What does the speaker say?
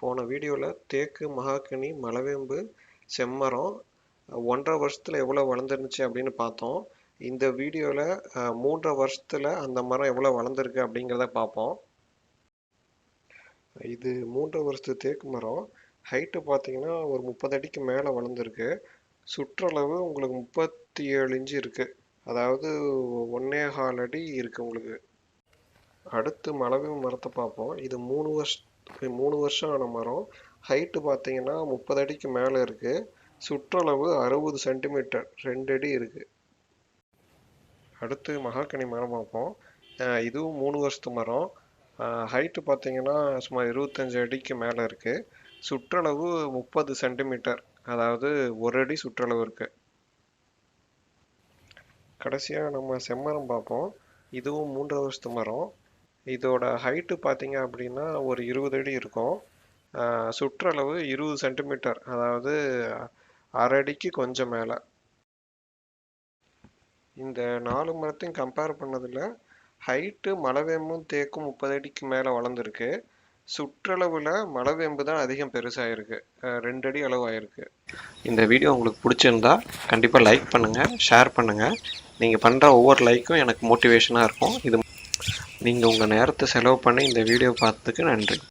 போன வீடியோவில் தேக்கு மகாகனி மலவேம்பு செம்மரம் ஒன்றரை வருஷத்தில் எவ்வளோ வளர்ந்துருந்துச்சு அப்படின்னு பார்த்தோம். இந்த வீடியோவில் மூன்றரை வருஷத்தில் அந்த மரம் எவ்வளோ வளர்ந்துருக்கு அப்படிங்கிறத பார்ப்போம். இது மூன்றரை வருஷத்து தேக்கு மரம். ஹைட்டு பார்த்தீங்கன்னா ஒரு முப்பது அடிக்கு மேலே வளர்ந்துருக்கு. சுற்றளவு உங்களுக்கு முப்பத்தி ஏழு இன்ச்சு இருக்குது அதாவது ஒன்னே கால் அடி இருக்குது உங்களுக்கு. அடுத்து மலவேம்பு மரத்தை பார்ப்போம். இது மூணு வருஷ மூணு வருஷம் ஆன மரம். ஹைட்டு பார்த்தீங்கன்னா முப்பது அடிக்கு மேலே இருக்குது சுற்றளவு அறுபது சென்டிமீட்டர். ரெண்டு அடி இருக்குது அடுத்து மகாக்கனி மரம் பார்ப்போம். இதுவும் மூணு வருஷத்து மரம். ஹைட்டு பார்த்தீங்கன்னா சுமார் இருபத்தஞ்சி அடிக்கு மேலே இருக்குது சுற்றளவு முப்பது சென்டிமீட்டர். அதாவது ஒரு அடி சுற்றளவு இருக்குது கடைசியாக நம்ம செம்மரம் பார்ப்போம். இதுவும் மூன்று வருஷத்து மரம். இதோட ஹைட்டு பார்த்தீங்க அப்படின்னா ஒரு இருபது அடி இருக்கும். சுற்றளவு இருபது சென்டிமீட்டர் அதாவது அரை அடிக்கு கொஞ்சம் மேலே. இந்த நாலு மரத்தையும் கம்பேர் பண்ணதில் ஹைட்டு மலவேம்பும் தேக்கும் முப்பது அடிக்கு மேலே வளர்ந்துருக்கு. சுற்றளவில் மலவேம்பு தான் அதிகம் பெருசாகிருக்கு ரெண்டு அடி அளவு ஆயிருக்கு இந்த வீடியோ உங்களுக்கு பிடிச்சிருந்தா கண்டிப்பாக லைக் பண்ணுங்கள் ஷேர் பண்ணுங்கள் நீங்கள் பண்ணுற ஒவ்வொரு லைக்கும் எனக்கு மோட்டிவேஷனாக இருக்கும். இது நீங்கள் உங்கள் நேரத்தை செலவு பண்ணி இந்த வீடியோ பார்த்ததுக்கு நன்றி.